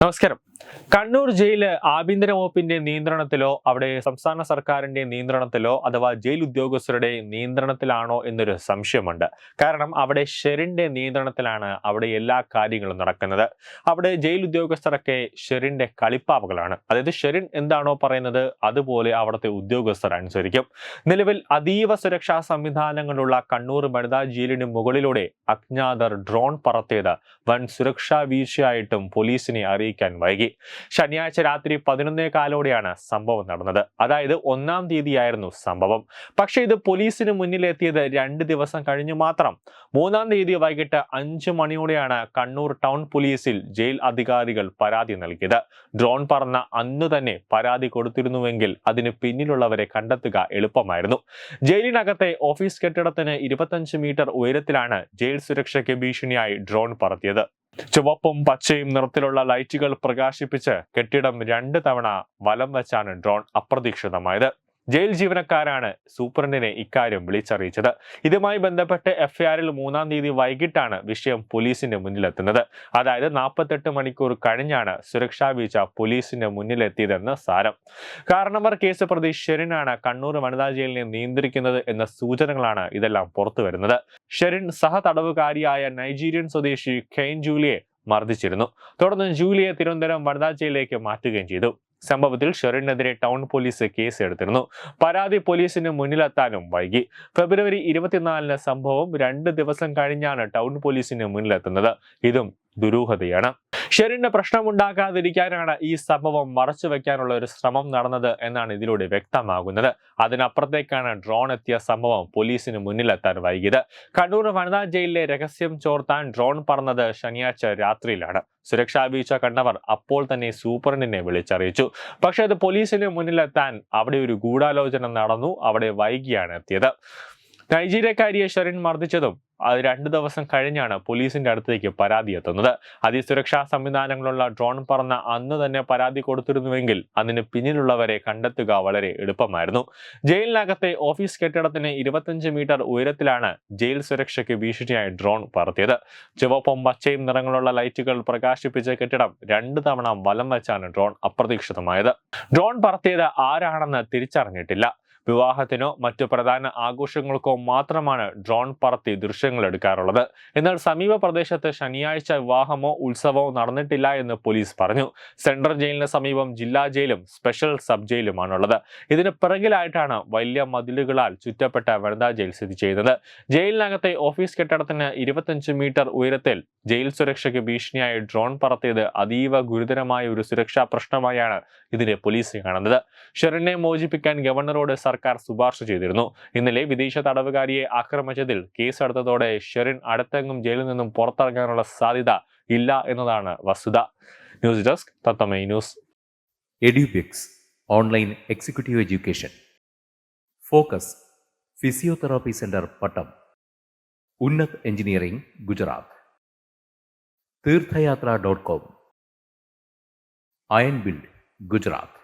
നമസ്കാരം കണ്ണൂർ ജയിൽ ആഭ്യന്തര വകുപ്പിന്റെ നിയന്ത്രണത്തിലോ അവിടെ സംസ്ഥാന സർക്കാരിന്റെ നിയന്ത്രണത്തിലോ അഥവാ ജയിൽ ഉദ്യോഗസ്ഥരുടെ നിയന്ത്രണത്തിലാണോ എന്നൊരു സംശയമുണ്ട്. കാരണം അവിടെ ഷെറിന്റെ നിയന്ത്രണത്തിലാണ് അവിടെ എല്ലാ കാര്യങ്ങളും നടക്കുന്നത്. അവിടെ ജയിൽ ഉദ്യോഗസ്ഥരൊക്കെ ഷെറിന്റെ കളിപ്പാവകളാണ്. അതായത് ഷെറിൻ എന്താണോ പറയുന്നത് അതുപോലെ അവിടുത്തെ ഉദ്യോഗസ്ഥർ അനുസരിക്കും. നിലവിൽ അതീവ സുരക്ഷാ സംവിധാനങ്ങളുള്ള കണ്ണൂർ വനിതാ ജയിലിന് മുകളിലൂടെ അജ്ഞാതർ ഡ്രോൺ പറത്തിയത് വൻ സുരക്ഷാ വീഴ്ചയായിട്ടും പോലീസിനെ അറിയിക്കാൻ വൈകി. ശനിയാഴ്ച രാത്രി പതിനൊന്നേ കാലോടെയാണ് സംഭവം നടന്നത്. അതായത് ഒന്നാം തീയതിയായിരുന്നു സംഭവം. പക്ഷേ ഇത് പോലീസിന് മുന്നിലെത്തിയത് രണ്ട് ദിവസം കഴിഞ്ഞു മാത്രം. മൂന്നാം തീയതി വൈകിട്ട് അഞ്ച് മണിയോടെയാണ് കണ്ണൂർ ടൗൺ പോലീസിൽ ജയിൽ അധികാരികൾ പരാതി നൽകിയത്. ഡ്രോൺ പറന്ന അന്ന് തന്നെ പരാതി കൊടുത്തിരുന്നുവെങ്കിൽ അതിന് പിന്നിലുള്ളവരെ കണ്ടെത്തുക എളുപ്പമായിരുന്നു. ജയിലിനകത്തെ ഓഫീസ് കെട്ടിടത്തിന് ഇരുപത്തഞ്ച് മീറ്റർ ഉയരത്തിലാണ് ജയിൽ സുരക്ഷയ്ക്ക് ഭീഷണിയായി ഡ്രോൺ പറത്തിയത്. ചുവപ്പും പച്ചയും നിറത്തിലുള്ള ലൈറ്റുകൾ പ്രകാശിപ്പിച്ച് കെട്ടിടം രണ്ട് തവണ വലം വെച്ചാണ് ഡ്രോൺ അപ്രതീക്ഷിതമായത്. ജയിൽ ജീവനക്കാരാണ് സൂപ്രണ്ടിനെ ഇക്കാര്യം വിളിച്ചറിയിച്ചത്. ഇതുമായി ബന്ധപ്പെട്ട് എഫ്ഐആറിൽ മൂന്നാം തീയതി വൈകിട്ടാണ് വിഷയം പോലീസിന്റെ മുന്നിലെത്തുന്നത്. അതായത് നാൽപ്പത്തെട്ട് മണിക്കൂർ കഴിഞ്ഞാണ് സുരക്ഷാ വീഴ്ച പോലീസിന്റെ മുന്നിലെത്തിയതെന്ന് സാരം. കാരണവർ കേസ് പ്രതി ഷെറിനാണ് കണ്ണൂർ വനിതാ ജയിലിനെ നിയന്ത്രിക്കുന്നത് എന്ന സൂചനകളാണ് ഇതെല്ലാം പുറത്തു വരുന്നത്. ഷെറിൻ സഹതടവുകാരിയായ നൈജീരിയൻ സ്വദേശി ഖെയ്ൻ ജൂലിയെ മർദ്ദിച്ചിരുന്നു. തുടർന്ന് ജൂലിയെ തിരുവനന്തപുരം വനിതാ ജയിലിലേക്ക് മാറ്റുകയും ചെയ്തു. സംഭവത്തിൽ ഷെറിനെതിരെ ടൗൺ പോലീസ് കേസ് എടുത്തിരുന്നു. പരാതി പോലീസിന് മുന്നിലെത്താനും വൈകി. ഫെബ്രുവരി ഇരുപത്തിനാലിന് സംഭവം രണ്ട് ദിവസം കഴിഞ്ഞാണ് ടൗൺ പോലീസിന് മുന്നിലെത്തുന്നത്. ഇതും ദുരൂഹതയാണ്. ഷെറിന് പ്രശ്നമുണ്ടാക്കാതിരിക്കാനാണ് ഈ സംഭവം മറച്ചു വെക്കാനുള്ള ഒരു ശ്രമം നടന്നത് എന്നാണ് ഇതിലൂടെ വ്യക്തമാകുന്നത്. അതിനപ്പുറത്തേക്കാണ് ഡ്രോൺ എത്തിയ സംഭവം പോലീസിന് മുന്നിലെത്താൻ വൈകിയത്. കണ്ണൂർ വനിതാ ജയിലിലെ രഹസ്യം ചോർത്താൻ ഡ്രോൺ പറന്നത് ശനിയാഴ്ച രാത്രിയിലാണ്. സുരക്ഷാ വീഴ്ച കണ്ടവർ അപ്പോൾ തന്നെ സൂപ്രണ്ടിനെ വിളിച്ചറിയിച്ചു. പക്ഷെ അത് പോലീസിന് മുന്നിലെത്താൻ അവിടെ ഒരു ഗൂഢാലോചന നടന്നു. അവിടെ വൈകിയാണ് എത്തിയത്. നൈജീരിയക്കാരിയെ ഷെറിൻ മർദ്ദിച്ചതും അത് രണ്ട് ദിവസം കഴിഞ്ഞാണ് പോലീസിന്റെ അടുത്തേക്ക് പരാതി എത്തുന്നത്. അതിസുരക്ഷാ സംവിധാനങ്ങളുള്ള ഡ്രോൺ പറന്ന അന്ന് തന്നെ പരാതി കൊടുത്തിരുന്നുവെങ്കിൽ അതിന് പിന്നിലുള്ളവരെ കണ്ടെത്തുക വളരെ എളുപ്പമായിരുന്നു. ജയിലിനകത്തെ ഓഫീസ് കെട്ടിടത്തിന് ഇരുപത്തഞ്ച് മീറ്റർ ഉയരത്തിലാണ് ജയിൽ സുരക്ഷയ്ക്ക് ഭീഷണിയായി ഡ്രോൺ പറത്തിയത്. ചുവപ്പും പച്ചയും നിറങ്ങളുള്ള ലൈറ്റുകൾ പ്രകാശിപ്പിച്ച കെട്ടിടം രണ്ട് തവണ വലം വെച്ചാണ് ഡ്രോൺ അപ്രതീക്ഷിതമായത്. ഡ്രോൺ പറത്തിയത് ആരാണെന്ന് തിരിച്ചറിഞ്ഞിട്ടില്ല. വിവാഹത്തിനോ മറ്റു പ്രധാന ആഘോഷങ്ങൾക്കോ മാത്രമാണ് ഡ്രോൺ പറത്തി ദൃശ്യങ്ങൾ എടുക്കാറുള്ളത്. എന്നാൽ സമീപ പ്രദേശത്ത് ശനിയാഴ്ച വിവാഹമോ ഉത്സവമോ നടന്നിട്ടില്ല എന്ന് പോലീസ് പറഞ്ഞു. സെൻട്രൽ ജയിലിന് സമീപം ജില്ലാ ജയിലും സ്പെഷ്യൽ സബ് ജയിലുമാണുള്ളത്. ഇതിന് പിറകിലായിട്ടാണ് വലിയ മതിലുകളാൽ ചുറ്റപ്പെട്ട വനിതാ ജയിൽ സ്ഥിതി ചെയ്യുന്നത്. ജയിലിനകത്തെ ഓഫീസ് കെട്ടിടത്തിന് ഇരുപത്തഞ്ച് മീറ്റർ ഉയരത്തിൽ ജയിൽ സുരക്ഷയ്ക്ക് ഭീഷണിയായി ഡ്രോൺ പറത്തിയത് അതീവ ഗുരുതരമായ ഒരു സുരക്ഷാ പ്രശ്നമായാണ് ഇതിനെ പോലീസ് കാണുന്നത്. ഷെറിനെ മോചിപ്പിക്കാൻ ഗവർണറോട് സർക്കാർ ശുപാർശ ചെയ്തിരുന്നു. ഇന്നലെ വിദേശ തടവുകാരിയെ ആക്രമിച്ചതിൽ കേസെടുത്തതോടെ ഷെറിൻ അടുത്തെങ്ങും ജയിലിൽ നിന്നും പുറത്തിറങ്ങാനുള്ള സാധ്യത ഇല്ല എന്നതാണ് വസ്തുത. News desk തത്തമൈ news. Edupix online executive education. Focus physiotherapy centre Pattom. Unnat engineering Gujarat. Theerthayathra dot com. Iron build Gujarat.